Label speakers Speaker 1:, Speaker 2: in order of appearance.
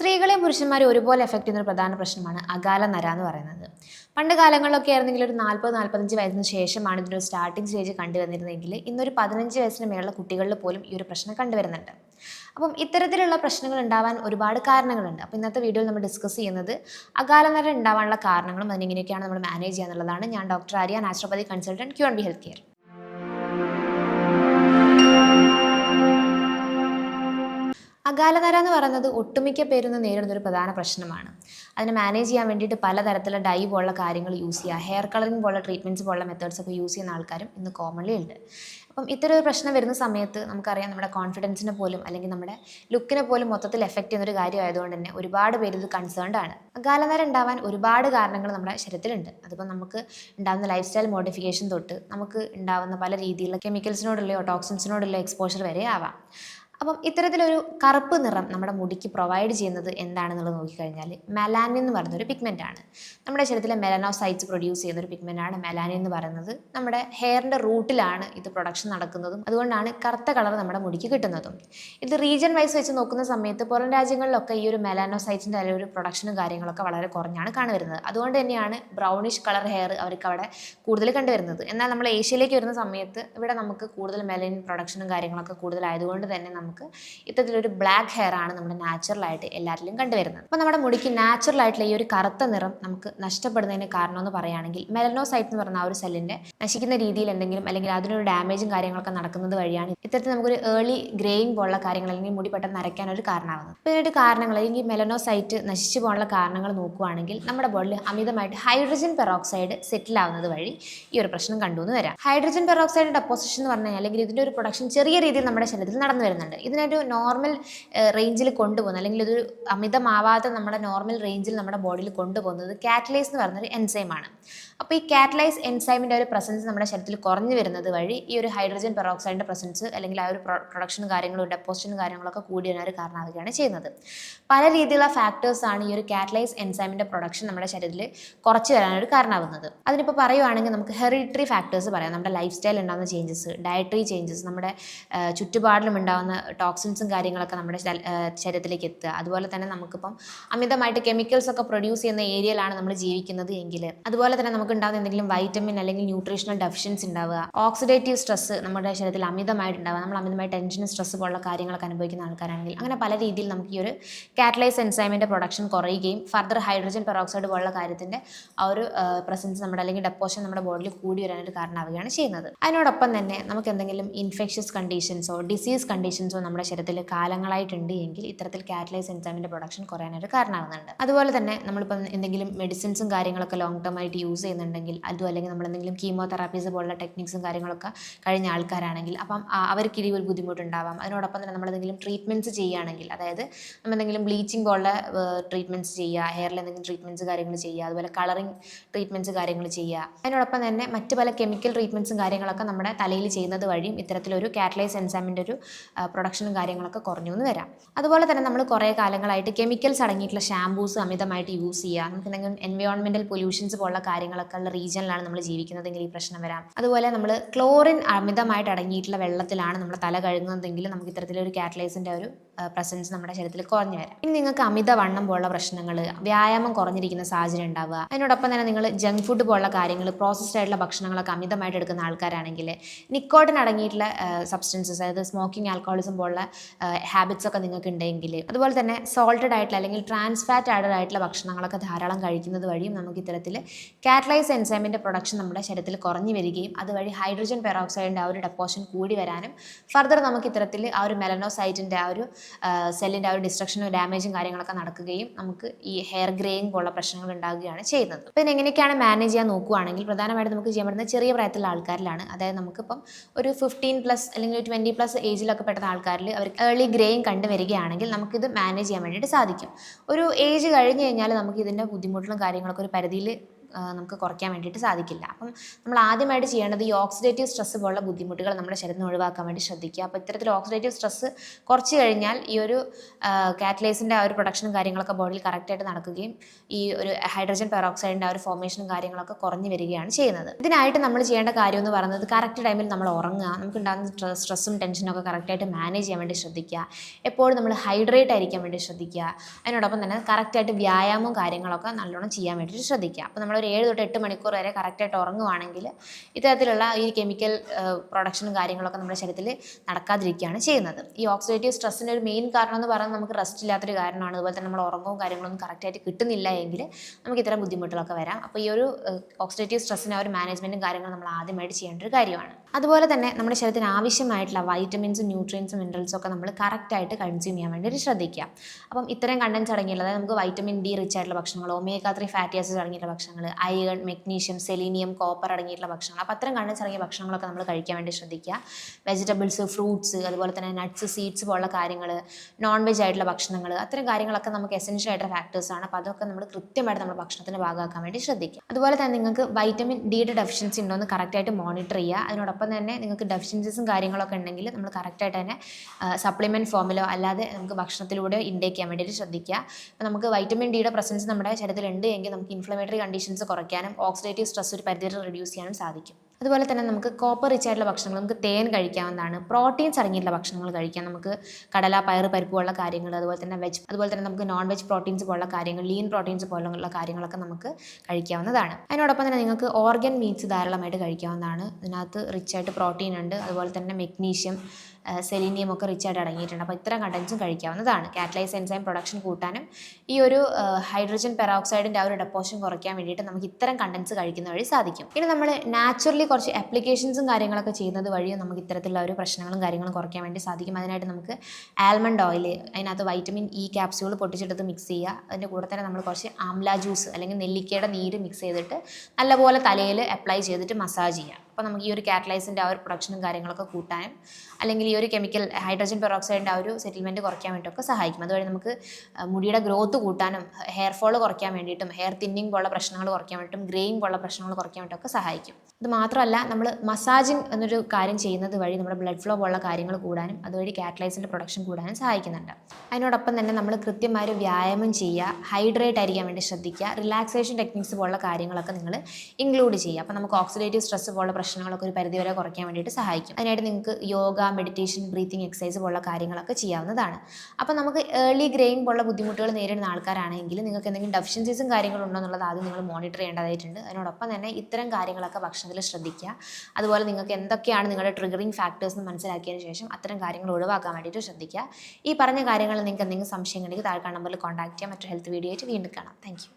Speaker 1: സ്ത്രീകളെയും പുരുഷന്മാരെ ഒരുപോലെ എഫക്റ്റ് ചെയ്യുന്ന ഒരു പ്രധാന പ്രശ്നമാണ് അകാല നര എന്ന് പറയുന്നത്. പണ്ട് കാലങ്ങളിലൊക്കെ ആയിരുന്നെങ്കിൽ ഒരു നാൽപ്പത് നാൽപ്പത്തഞ്ച് വയസ്സിന് ശേഷമാണ് ഇതിന്റെ ഒരു സ്റ്റാർട്ടിംഗ് സ്റ്റേജ് കണ്ടുവന്നിരുന്നെങ്കിൽ ഇന്നൊരു പതിനഞ്ച് വയസ്സിന് മേലുള്ള കുട്ടികളിൽ പോലും ഈ ഒരു പ്രശ്നം കണ്ടുവരുന്നുണ്ട്. അപ്പം ഇത്തരത്തിലുള്ള പ്രശ്നങ്ങൾ ഉണ്ടാവാൻ ഒരുപാട് കാരണങ്ങളുണ്ട്. അപ്പോൾ ഇന്നത്തെ വീഡിയോയിൽ നമ്മൾ ഡിസ്കസ് ചെയ്യുന്നത് അകാല നര ഉണ്ടാവാനുള്ള കാരണങ്ങളും അതിനെങ്ങനെയൊക്കെയാണ് നമ്മൾ മാനേജ് ചെയ്യുക എന്നുള്ളതാണ് ഞാൻ doctor Arya naturopathy consultant Q and B health care അകാലനര എന്ന് പറയുന്നത് ഒട്ടുമിക്ക പേരും നേരിടുന്ന ഒരു പ്രധാന പ്രശ്നമാണ്. അതിനെ മാനേജ് ചെയ്യാൻ വേണ്ടിയിട്ട് പലതരത്തിലുള്ള ഡൈ പോലുള്ള കാര്യങ്ങൾ യൂസ് ചെയ്യുക ഹെയർ കളറിങ് പോലുള്ള ട്രീറ്റ്മെന്റ്സ് പോലുള്ള മെത്തേഡ്സ് ഒക്കെ യൂസ് ചെയ്യുന്ന ആൾക്കാരും ഇന്ന് കോമൺലി ഉണ്ട്. അപ്പം ഇത്തരം ഒരു പ്രശ്നം വരുന്ന സമയത്ത് നമുക്കറിയാം നമ്മുടെ കോൺഫിഡൻസിനെ പോലും അല്ലെങ്കിൽ നമ്മുടെ ലുക്കിനെ പോലും മൊത്തത്തിൽ എഫക്റ്റ് ചെയ്യുന്ന ഒരു കാര്യമായതുകൊണ്ട് തന്നെ ഒരുപാട് പേര് ഇത് കൺസേൺഡ് ആണ്. അകാലനര ഉണ്ടാവാൻ ഒരുപാട് കാരണങ്ങൾ നമ്മുടെ ശരീരത്തിലുണ്ട്. അതിപ്പോൾ നമുക്ക് ഉണ്ടാകുന്ന ലൈഫ് സ്റ്റൈൽ മോഡിഫിക്കേഷൻ തൊട്ട് നമുക്ക് ഉണ്ടാകുന്ന പല രീതിയിലുള്ള കെമിക്കൽസിനോടുള്ള ടോക്സിൻസിനോടുള്ള എക്സ്പോഷർ വരെ ആവാം. അപ്പം ഇത്തരത്തിലൊരു കറുപ്പ് നിറം നമ്മുടെ മുടിക്ക് പ്രൊവൈഡ് ചെയ്യുന്നത് എന്താണെന്നുള്ളത് നോക്കിക്കഴിഞ്ഞാൽ മെലാനിൻ എന്ന് പറയുന്ന ഒരു പിഗ്മെന്റ് ആണ്. നമ്മുടെ ശരീരത്തിലെ മെലാനോസൈറ്റ്സ് പ്രൊഡ്യൂസ് ചെയ്യുന്ന ഒരു പിഗ്മെന്റ് ആണ്. മെലാനിൻ എന്ന് പറയുന്നത് നമ്മുടെ ഹെയറിന്റെ റൂട്ടിലാണ് ഇത് പ്രൊഡക്ഷൻ നടക്കുന്നതും. അതുകൊണ്ടാണ് കറുത്ത കളർ നമ്മുടെ മുടിക്ക് കിട്ടുന്നതും. ഇത് റീജിയൻ വൈസ് വെച്ച് നോക്കുന്ന സമയത്ത് പുറം രാജ്യങ്ങളിലൊക്കെ ഈ ഒരു മെലാനോസൈറ്റ്സിന്റെ ഒരു പ്രൊഡക്ഷനും കാര്യങ്ങളൊക്കെ വളരെ കുറഞ്ഞാണ് കാണുവരുന്നത്. അതുകൊണ്ട് തന്നെയാണ് ബ്രൗണിഷ് കളർ ഹെയർ അവർക്ക് അവിടെ കൂടുതൽ കണ്ടുവരുന്നത്. എന്നാൽ നമ്മൾ ഏഷ്യയിലേക്ക് വരുന്ന സമയത്ത് ഇവിടെ നമുക്ക് കൂടുതൽ മെലാനിൻ പ്രൊഡക്ഷനും കാര്യങ്ങളൊക്കെ കൂടുതലായതുകൊണ്ട് തന്നെ നമുക്ക് ഇത്തരത്തിലൊരു ബ്ലാക്ക് ഹെയർ ആണ് നമ്മുടെ നാച്ചുറലായിട്ട് എല്ലാറ്റിലും കണ്ടുവരുന്നത്. അപ്പോൾ നമ്മുടെ മുടിക്ക് നാച്ചുറൽ ആയിട്ടുള്ള ഈ ഒരു കറുത്ത നിറം നമുക്ക് നഷ്ടപ്പെടുന്നതിന് കാരണം എന്ന് പറയുകയാണെങ്കിൽ മെലനോസൈറ്റ് എന്ന് പറഞ്ഞ ആ ഒരു സെല്ലിന്റെ നശിക്കുന്ന രീതിയിൽ എന്തെങ്കിലും അല്ലെങ്കിൽ അതിനൊരു ഡാമേജും കാര്യങ്ങളൊക്കെ നടക്കുന്നത് വഴിയാണ് ഇത്തരത്തിൽ നമുക്കൊരു ഏർലി ഗ്രേയിങ് പോലുള്ള കാര്യങ്ങൾ അല്ലെങ്കിൽ മുടി പെട്ടെന്ന് നരയ്ക്കാൻ ഒരു കാരണമാകുന്നത്. അപ്പോൾ ഇതിനൊരു കാരണങ്ങൾ അല്ലെങ്കിൽ മെലനോസൈറ്റ് നശിച്ചു പോകാനുള്ള കാരണങ്ങൾ നോക്കുകയാണെങ്കിൽ നമ്മുടെ ബോഡിൽ അമിതമായിട്ട് ഹൈഡ്രജൻ പെറോക്സൈഡ് സെറ്റിൽ ആവുന്നത് വഴി ഈ ഒരു പ്രശ്നം കണ്ടു എന്ന് വരാം. ഹൈഡ്രജൻ പെറോക്സൈഡ് ഡെപ്പോസിഷൻ എന്ന് പറഞ്ഞാൽ അല്ലെങ്കിൽ ഇതിന്റെ ഒരു പ്രൊഡക്ഷൻ ചെറിയ രീതിയിൽ നമ്മുടെ ശരീരത്തിൽ നടന്നു വരുന്നുണ്ട്. ഇതിനൊരു നോർമൽ റേഞ്ചിൽ കൊണ്ടുപോകുന്നത് അല്ലെങ്കിൽ ഇതൊരു അമിതമാവാതെ നമ്മുടെ നോർമൽ റേഞ്ചിൽ നമ്മുടെ ബോഡിയിൽ കൊണ്ടുപോകുന്നത്. കാറ്റലൈസ് എന്ന് പറയുന്നൊരു എൻസൈമാണ് അപ്പോൾ ഈ കാറ്റലൈസ് എൻസൈമിന്റെ ഒരു പ്രസൻസ് നമ്മുടെ ശരീരത്തിൽ കുറഞ്ഞു വരുന്നത് വഴി ഈ ഒരു ഹൈഡ്രജൻ പെറോക്സൈഡിന്റെ പ്രസൻസ് അല്ലെങ്കിൽ ആ ഒരു പ്രൊഡക്ഷനും കാര്യങ്ങളും ഡെപ്പോസിഷനും കാര്യങ്ങളൊക്കെ കൂടി ഒരു കാരണമാവുകയാണ് ചെയ്യുന്നത്. പല രീതിയിലുള്ള ഫാക്ടേഴ്സാണ് ഈ ഒരു കാറ്റലൈസ് എൻസൈമിന്റെ പ്രൊഡക്ഷൻ നമ്മുടെ ശരീരത്തിൽ കുറച്ച് വരാനൊരു കാരണമാവുന്നത്. അതിനിപ്പോൾ പറയുവാണെങ്കിൽ നമുക്ക് ഹെറിറ്ററി ഫാക്ടേഴ്സ് പറയാം. നമ്മുടെ ലൈഫ് സ്റ്റൈൽ ഉണ്ടാകുന്ന ചേഞ്ചസ് ഡയറ്ററി ചേഞ്ചസ് നമ്മുടെ ചുറ്റുപാടിലും ഉണ്ടാകുന്ന ടോക്സിൻസും കാര്യങ്ങളൊക്കെ നമ്മുടെ ശരീരത്തിലേക്ക് എത്തുക. അതുപോലെ തന്നെ നമുക്കിപ്പം അമിതമായിട്ട് കെമിക്കൽസ് ഒക്കെ പ്രൊഡ്യൂസ് ചെയ്യുന്ന ഏരിയയിലാണ് നമ്മൾ ജീവിക്കുന്നത് എങ്കിൽ അതുപോലെ തന്നെ നമുക്ക് ഉണ്ടാകുന്ന എന്തെങ്കിലും വൈറ്റമിൻ അല്ലെങ്കിൽ ന്യൂട്രീഷണൽ ഡെഫിഷ്യൻസി ഉണ്ടാവുക. ഓക്സിഡേറ്റീവ് സ്ട്രെസ് നമ്മുടെ ശരീരത്തിൽ അമിതമായിട്ടുണ്ടാവുക. നമ്മൾ അമിതമായി ടെൻഷൻ സ്ട്രെസ് പോലുള്ള കാര്യങ്ങളൊക്കെ അനുഭവിക്കുന്ന ആൾക്കാരാണെങ്കിൽ അങ്ങനെ പല രീതിയിൽ നമുക്ക് ഈ ഒരു കാറ്റലൈസ് എൻസൈമിന്റെ പ്രൊഡക്ഷൻ കുറയുകയും ഫർദർ ഹൈഡ്രജൻ പെറോക്സൈഡ് പോലുള്ള കാര്യത്തിന്റെ ആ ഒരു പ്രസൻസ് നമ്മുടെ അല്ലെങ്കിൽ ഡെപ്പോഷൻ നമ്മുടെ ബോഡിയിൽ കൂടി വരാനൊരു കാരണമാവുകയാണ് ചെയ്യുന്നത്. അതിനോടൊപ്പം തന്നെ നമുക്ക് എന്തെങ്കിലും ഇൻഫെക്ഷ്യസ് കണ്ടീഷൻസോ ഡിസീസ് കണ്ടീഷൻസോ നമ്മുടെ ശരീരത്തിൽ കാലങ്ങളായിട്ടുണ്ട് എങ്കിൽ ഇത്തരത്തിൽ കാറ്റലൈസ് എൻസൈമിന്റെ പ്രൊഡക്ഷൻ കുറയാനൊരു കാരണമാകുന്നുണ്ട് അതുപോലെ തന്നെ നമ്മളിപ്പം എന്തെങ്കിലും മെഡിസിൻസും കാര്യങ്ങളൊക്കെ ലോങ് ടേം ആയിട്ട് യൂസ് ചെയ്യുന്നുണ്ടെങ്കിൽ അതും അല്ലെങ്കിൽ നമ്മൾ എന്തെങ്കിലും കീമോതെറാപ്പീസ് പോലുള്ള ടെക്നിക്സും കാര്യങ്ങളൊക്കെ കഴിഞ്ഞ ആൾക്കാരാണെങ്കിൽ അപ്പം അവർക്ക് ഇനി ഒരു ബുദ്ധിമുട്ടുണ്ടാവാം. അതിനോടൊപ്പം തന്നെ നമ്മൾ എന്തെങ്കിലും ട്രീറ്റ്മെന്റ്സ് ചെയ്യുകയാണെങ്കിൽ അതായത് നമ്മൾ എന്തെങ്കിലും ബ്ലീച്ചിങ് പോലുള്ള ട്രീറ്റ്മെന്റ്സ് ചെയ്യുക ഹെയറിൽ എന്തെങ്കിലും ട്രീറ്റ്മെന്റ്സ് കാര്യങ്ങൾ ചെയ്യുക അതുപോലെ കളറിങ് ട്രീറ്റ്മെന്റ്സ് കാര്യങ്ങൾ ചെയ്യുക. അതിനോടൊപ്പം തന്നെ മറ്റു പല കെമിക്കൽ ട്രീറ്റ്മെന്റ്സും കാര്യങ്ങളൊക്കെ നമ്മുടെ തലയിൽ ചെയ്യുന്നത് വഴിയും ഇത്തരത്തിലൊരു കാറ്റലൈസ് എൻസാമിന്റെ ഒരു പ്രൊഡക്ഷനും കാര്യങ്ങളൊക്കെ കുറഞ്ഞു എന്ന് വരാം. അതുപോലെ തന്നെ നമ്മൾ കുറേ കാലങ്ങളായിട്ട് കെമിക്കൽസ് അടങ്ങിയിട്ടുള്ള ഷാമ്പൂസ് അമിതമായിട്ട് യൂസ് ചെയ്യുക. നമുക്ക് എന്തെങ്കിലും എൻവയോൺമെന്റൽ പൊല്യൂഷൻസ് പോലുള്ള കാര്യങ്ങളൊക്കെ ഉള്ള റീജിയനിലാണ് നമ്മൾ ജീവിക്കുന്നതെങ്കിൽ ഈ പ്രശ്നം വരാം. അതുപോലെ നമ്മൾ ക്ലോറിൻ അമിതമായിട്ട് അടങ്ങിയിട്ടുള്ള വെള്ളത്തിലാണ് നമ്മൾ തല കഴുകുന്നതെങ്കിൽ നമുക്ക് ഇത്തരത്തിലൊരു കാറ്റലൈസിന്റെ ഒരു പ്രസൻസ് നമ്മുടെ ശരീരത്തിൽ കുറഞ്ഞു വരാം. ഇനി നിങ്ങൾക്ക് അമിതവണ്ണം പോലുള്ള പ്രശ്നങ്ങൾ വ്യായാമം കുറഞ്ഞിരിക്കുന്ന സാഹചര്യം ഉണ്ടാവുക. അതിനോടൊപ്പം തന്നെ നിങ്ങൾ ജങ്ക് ഫുഡ് പോലുള്ള കാര്യങ്ങൾ പ്രോസസ്ഡ് ആയിട്ടുള്ള ഭക്ഷണങ്ങളൊക്കെ അമിതമായിട്ട് എടുക്കുന്ന ആൾക്കാരാണെങ്കിൽ നിക്കോട്ടിൻ അടങ്ങിയിട്ടുള്ള സബ്സ്റ്റൻസസ് അതായത് സ്മോക്കിംഗ് ആൽക്കോളിസം പോലുള്ള ഹാബിറ്റ്സ് ഒക്കെ നിങ്ങൾക്ക് ഉണ്ടെങ്കിൽ അതുപോലെ തന്നെ സോൾട്ടഡ് ആയിട്ടുള്ള അല്ലെങ്കിൽ ട്രാൻസ് ഫാറ്റ് ആഡഡ് ആയിട്ടുള്ള ഭക്ഷണങ്ങളൊക്കെ ധാരാളം കഴിക്കുന്നത് വഴിയും നമുക്ക് ഇത്തരത്തിൽ കാറ്റലൈസ് എൻസൈമിന്റെ പ്രൊഡക്ഷൻ നമ്മുടെ ശരീരത്തിൽ കുറഞ്ഞു വരികയും അതുവഴി ഹൈഡ്രജൻ പെറോക്സൈഡിന്റെ ആ ഒരു ഡെപ്പോഷൻ കൂടി വരാനും ഫർദർ നമുക്ക് ഇത്തരത്തിൽ ആ ഒരു മെലനോസൈറ്റിന്റെ ആ ഒരു സെല്ലിന്റെ ആ ഒരു ഡിസ്ട്രക്ഷനും ഡാമേജും കാര്യങ്ങളൊക്കെ നടക്കുകയും നമുക്ക് ഈ ഹെയർ ഗ്രേയിങ് പോലുള്ള പ്രശ്നങ്ങൾ ഉണ്ടാവുകയാണ് ചെയ്യുന്നത്. പിന്നെ എങ്ങനെയൊക്കെയാണ് മാനേജ് ചെയ്യാൻ നോക്കുകയാണെങ്കിൽ പ്രധാനമായിട്ട് നമുക്ക് ചെയ്യാൻ പറ്റുന്ന ചെറിയ പ്രായത്തിലുള്ള ആൾക്കാരിലാണ്. അതായത് നമുക്കിപ്പം ഒരു ഫിഫ്റ്റീൻ പ്ലസ് അല്ലെങ്കിൽ ഒരു ട്വന്റി പ്ലസ് ഏജിലൊക്കെ പെട്ട ആൾക്കാരിൽ അവർ ഏർലി ഗ്രേയിങ് കണ്ടുവരികയാണെങ്കിൽ നമുക്കിത് മാനേജ് ചെയ്യാൻ വേണ്ടിയിട്ട് സാധിക്കും. ഒരു ഏജ് കഴിഞ്ഞ് കഴിഞ്ഞാൽ നമുക്ക് ഇതിന്റെ ബുദ്ധിമുട്ടുകളും കാര്യങ്ങളൊക്കെ ഒരു പരിധിയിൽ നമുക്ക് കുറയ്ക്കാൻ വേണ്ടിയിട്ട് സാധിക്കില്ല. അപ്പം നമ്മൾ ആദ്യമായിട്ട് ചെയ്യേണ്ടത് ഈ ഓക്സിഡേറ്റീവ് സ്ട്രെസ് പോലുള്ള ബുദ്ധിമുട്ടുകൾ നമ്മുടെ ശരീരം ഒഴിവാക്കാൻ വേണ്ടി ശ്രദ്ധിക്കുക. അപ്പോൾ ഇത്തരത്തിൽ ഓക്സിഡേറ്റീവ് സ്ട്രെസ് കുറച്ച് കഴിഞ്ഞാൽ ഈ ഒരു കാറ്റലൈസിന്റെ ആ ഒരു പ്രൊഡക്ഷനും കാര്യങ്ങളൊക്കെ ബോഡിയിൽ കറക്റ്റായിട്ട് നടക്കുകയും ഈ ഒരു ഹൈഡ്രജൻ പെറോക്സൈഡിന്റെ ആ ഒരു ഫോർമേഷനും കാര്യങ്ങളൊക്കെ കുറഞ്ഞു വരികയാണ് ചെയ്യുന്നത്. ഇതിനായിട്ട് നമ്മൾ ചെയ്യേണ്ട കാര്യം എന്ന് പറയുന്നത് കറക്റ്റ് ടൈമിൽ നമ്മൾ ഉറങ്ങുക. നമുക്ക് ഉണ്ടാകുന്ന സ്ട്രെസ്സും ടെൻഷനും ഒക്കെ കറക്റ്റായിട്ട് മാനേജ് ചെയ്യാൻ വേണ്ടി ശ്രദ്ധിക്കുക. എപ്പോഴും നമ്മൾ ഹൈഡ്രേറ്റ് ആയിരിക്കാൻ വേണ്ടി ശ്രദ്ധിക്കുക. അതിനോടൊപ്പം തന്നെ കറക്റ്റായിട്ട് വ്യായാമവും കാര്യങ്ങളൊക്കെ നല്ലോണം ചെയ്യാൻ വേണ്ടിയിട്ട് ശ്രദ്ധിക്കുക. അപ്പോൾ നമ്മളൊരു ഏഴ് തൊട്ട് എട്ട് മണിക്കൂർ വരെ കറക്റ്റായിട്ട് ഉറങ്ങുവാണെങ്കിൽ ഇത്തരത്തിലുള്ള ഈ കെമിക്കൽ പ്രൊഡക്ഷനും കാര്യങ്ങളൊക്കെ നമ്മുടെ ശരീരത്തിൽ നടക്കാതിരിക്കുകയാണ് ചെയ്യുന്നത്. ഈ ഓക്സിഡേറ്റീവ് സ്ട്രെസ്സിന്റെ ഒരു മെയിൻ കാരണം എന്ന് പറയുന്നത് നമുക്ക് റെസ്റ്റ് ഇല്ലാത്തൊരു കാരണമാണ്. അതുപോലെ തന്നെ നമ്മൾ ഉറങ്ങവും കാര്യങ്ങളൊന്നും കറക്റ്റായിട്ട് കിട്ടുന്നില്ല എങ്കിൽ നമുക്ക് ഇത്തരം ബുദ്ധിമുട്ടുകളൊക്കെ വരാം. അപ്പോൾ ഈ ഒരു ഓക്സിഡേറ്റീവ് സ്ട്രെസ്സിന് ആ ഒരു മാനേജ്മെന്റും കാര്യങ്ങളും നമ്മൾ ആദ്യമായിട്ട് ചെയ്യേണ്ട ഒരു കാര്യമാണ്. അതുപോലെ തന്നെ നമ്മുടെ ശരീരത്തിന് ആവശ്യമായിട്ടുള്ള വൈറ്റമിൻസും ന്യൂട്രിയൻസും മിനറൽസും ഒക്കെ നമ്മൾ കറക്റ്റായിട്ട് കൺസ്യൂം ചെയ്യാൻ വേണ്ടി ശ്രദ്ധിക്കുക. അപ്പം ഇത്തരം കണ്ടൻസ് അടങ്ങിയുള്ളത് നമുക്ക് വൈറ്റമിൻ ഡി റിച്ച് ആയിട്ടുള്ള ഭക്ഷണങ്ങൾ ഒമേഗ ത്രീ ഫാറ്റി ആസിഡ് അടങ്ങിയിട്ടുള്ള ഭക്ഷണങ്ങൾ അയൺ മെഗ്നീഷ്യം സെലീനിയം കോപ്പർ അടങ്ങിയിട്ടുള്ള ഭക്ഷണങ്ങൾ. അപ്പോൾ അത്തരം കണ്ടൻസ് അടങ്ങിയ ഭക്ഷണങ്ങളൊക്കെ നമ്മൾ കഴിക്കാൻ വേണ്ടി ശ്രദ്ധിക്കുക. വെജിറ്റബിൾസ് ഫ്രൂട്ട്സ് അതുപോലെ തന്നെ നട്ട്സ് സീഡ്സ് പോലുള്ള കാര്യങ്ങൾ നോൺ വെജ് ആയിട്ടുള്ള ഭക്ഷണങ്ങൾ അത്തരം കാര്യങ്ങളൊക്കെ നമുക്ക് എസെൻഷ്യൽ ആയിട്ടുള്ള ഫാക്ടേഴ്സ് ആണ്. അപ്പോൾ അതൊക്കെ നമ്മൾ കൃത്യമായിട്ട് നമ്മുടെ ഭക്ഷണത്തിന് ഭാഗമാക്കാൻ വേണ്ടി ശ്രദ്ധിക്കുക. അതുപോലെ തന്നെ നിങ്ങൾക്ക് വൈറ്റമിൻ ഡിയുടെ ഡെഫിഷ്യൻസി ഉണ്ടോ എന്ന് കറക്റ്റായിട്ട് മോണിറ്റർ ചെയ്യുക. അതിനോടൊപ്പം തന്നെ നിങ്ങൾക്ക് ഡെഫിഷ്യൻസീസും കാര്യങ്ങളൊക്കെ ഉണ്ടെങ്കിൽ നമ്മൾ കറക്റ്റായിട്ട് തന്നെ സപ്ലിമെന്റ് ഫോമിലോ അല്ലാതെ നമുക്ക് ഭക്ഷണത്തിലൂടെ ഇൻടേക്ക് ചെയ്യാൻ വേണ്ടിയിട്ട് ശ്രദ്ധിക്കുക. അപ്പോൾ നമുക്ക് വൈറ്റമിൻ ഡിയുടെ പ്രസൻസ് നമ്മുടെ ശരീരത്തിൽ ഉണ്ട് എങ്കിൽ നമുക്ക് ഇൻഫ്ലമേറ്ററി കണ്ടീഷൻസ് കുറയ്ക്കാനും ഓക്സിഡേറ്റീവ് സ്ട്രെസ് ഒരു പരിധിയിൽ റിഡ്യൂസ് റെഡ്യൂസ് ചെയ്യാനും സാധിക്കും. അതുപോലെ തന്നെ നമുക്ക് കോപ്പർ റിച്ച് ആയിട്ടുള്ള ഭക്ഷണങ്ങൾ നമുക്ക് തേൻ കഴിക്കാവുന്നതാണ്. പ്രോട്ടീൻസ് അടങ്ങിയിട്ടുള്ള ഭക്ഷണങ്ങൾ കഴിക്കാം. നമുക്ക് കടല പയർ പരിപ്പ് പോലുള്ള കാര്യങ്ങൾ അതുപോലെ തന്നെ വെജ് അതുപോലെ തന്നെ നമുക്ക് നോൺ വെജ് പ്രോട്ടീൻസ് പോലുള്ള കാര്യങ്ങൾ ലീൻ പ്രോട്ടീൻസ് പോലുള്ള കാര്യങ്ങളൊക്കെ നമുക്ക് കഴിക്കാവുന്നതാണ്. അതിനോടൊപ്പം തന്നെ നിങ്ങൾക്ക് ഓർഗൻ മീറ്റ്സ് ധാരാളമായിട്ട് കഴിക്കാവുന്നതാണ്. അതിനകത്ത് റിച്ച് ആയിട്ട് പ്രോട്ടീൻ ഉണ്ട്. അതുപോലെ തന്നെ മെഗ്നീഷ്യം സെലീനിയം ഒക്കെ റിച്ച് ആയിട്ട് അടങ്ങിയിട്ടുണ്ട്. അപ്പോൾ ഇത്തരം കണ്ടൻസും കഴിക്കാവുന്നതാണ്. കാറ്റലൈസ് എൻസൈം പ്രൊഡക്ഷൻ കൂട്ടാനും ഈ ഒരു ഹൈഡ്രജൻ പെറോക്സൈഡിന്റെ ആ ഒരു ഡെപ്പോഷൻ കുറയ്ക്കാൻ വേണ്ടിയിട്ട് നമുക്ക് ഇത്തരം കണ്ടൻസ് കഴിക്കുന്ന വഴി സാധിക്കും. ഇനി നമ്മൾ നാച്ചുറലി കുറച്ച് അപ്ലിക്കേഷൻസും കാര്യങ്ങളൊക്കെ ചെയ്യുന്നത് വഴിയും നമുക്ക് ഇത്തരത്തിലുള്ള ഒരു പ്രശ്നങ്ങളും കാര്യങ്ങളും കുറയ്ക്കാൻ വേണ്ടി സാധിക്കും. അതിനായിട്ട് നമുക്ക് ആൽമണ്ട് ഓയിൽ അതിനകത്ത് വൈറ്റമിൻ ഇ ക്യാപ്സ്യൂൾ പൊട്ടിച്ചെടുത്ത് മിക്സ് ചെയ്യുക. അതിന്റെ കൂടെ തന്നെ നമ്മൾ കുറച്ച് ആംല ജ്യൂസ് അല്ലെങ്കിൽ നെല്ലിക്കയുടെ നീര് മിക്സ് ചെയ്തിട്ട് നല്ലപോലെ തലയിൽ അപ്ലൈ ചെയ്തിട്ട് മസാജ് ചെയ്യുക. അപ്പോൾ നമുക്ക് ഈ ഒരു കാറ്റലൈസിന്റെ ആ ഒരു പ്രൊഡക്ഷനും കാര്യങ്ങളൊക്കെ കൂട്ടാനും അല്ലെങ്കിൽ ഒരു കെമിക്കൽ ഹൈഡ്രജൻ പെറോക്സൈഡിന്റെ ആ ഒരു സെറ്റിൽമെന്റ് കുറയ്ക്കാൻ വേണ്ടിയിട്ടൊക്കെ സഹായിക്കും. അതുവഴി നമുക്ക് മുടിയുടെ ഗ്രോത്ത് കൂട്ടാനും ഹെയർ ഫോൾ കുറയ്ക്കാൻ വേണ്ടിയിട്ടും ഹെയർ തിന്നിങ് പോലുള്ള പ്രശ്നങ്ങൾ കുറയ്ക്കാൻ വേണ്ടിയിട്ടും ഗ്രേയിങ് പോലുള്ള പ്രശ്നങ്ങൾ കുറയ്ക്കാൻ വേണ്ടിയിട്ടൊക്കെ സഹായിക്കും. ഇത് മാത്രമല്ല നമ്മൾ മസാജിങ് എന്നൊരു കാര്യം ചെയ്യുന്നത് വഴി നമ്മുടെ ബ്ലഡ് ഫ്ലോ പോലുള്ള കാര്യങ്ങൾ കൂടാനും അതുവഴി കാറ്റലൈസിന്റെ പ്രൊഡക്ഷൻ കൂടാനും സഹായിക്കുന്നുണ്ട്. അതിനോടൊപ്പം തന്നെ നമ്മൾ കൃത്യമായ ഒരു വ്യായാമം ചെയ്യുക ഹൈഡ്രേറ്റ് ആയിരിക്കാൻ വേണ്ടി ശ്രദ്ധിക്കുക റിലാക്സേഷൻ ടെക്നിക്സ് പോലുള്ള കാര്യങ്ങളൊക്കെ നിങ്ങൾ ഇൻക്ലൂഡ് ചെയ്യുക. അപ്പോൾ നമുക്ക് ഓക്സിഡേറ്റീവ് സ്ട്രെസ് പോലുള്ള പ്രശ്നങ്ങളൊക്കെ ഒരു പരിധിവരെ കുറയ്ക്കാൻ വേണ്ടിയിട്ട് സഹായിക്കും. അതിനായിട്ട് നിങ്ങൾക്ക് യോഗ മെഡിറ്റേഷൻ ബ്രീത്തിങ് എക്സസൈസ് പോലുള്ള കാര്യങ്ങളൊക്കെ ചെയ്യാവുന്നതാണ്. അപ്പോൾ നമുക്ക് ഏർലി ഗ്രെയിൻ പോലുള്ള ബുദ്ധിമുട്ടുകൾ നേരിടുന്ന ആൾക്കാരാണെങ്കിൽ നിങ്ങൾക്ക് എന്തെങ്കിലും ഡെഫിഷ്യൻസീസും കാര്യങ്ങളും ഉണ്ടോ എന്നുള്ളത് ആദ്യം നിങ്ങൾ മോണിറ്റർ ചെയ്യേണ്ടതായിട്ടുണ്ട്. അതിനോടൊപ്പം തന്നെ ഇത്തരം കാര്യങ്ങളൊക്കെ ഭക്ഷണത്തിൽ ശ്രദ്ധിക്കുക. അതുപോലെ നിങ്ങൾക്ക് എന്തൊക്കെയാണ് നിങ്ങളുടെ ട്രിഗറിങ് ഫാക്ടേഴ്സ് എന്ന് മനസ്സിലാക്കിയതിന് ശേഷം അത്തരം കാര്യങ്ങൾ ഒഴിവാക്കാൻ വേണ്ടിയിട്ട് ശ്രദ്ധിക്കുക. ഈ പറഞ്ഞ കാര്യങ്ങൾ നിങ്ങൾക്ക് എന്തെങ്കിലും സംശയം ഉണ്ടെങ്കിൽ താഴെ നമ്പറിൽ കോൺടാക്ട് ചെയ്യാം. മറ്റൊരു ഹെൽത്ത് വീഡിയോ ആയിട്ട് വീണ്ടും കാണാം. താങ്ക്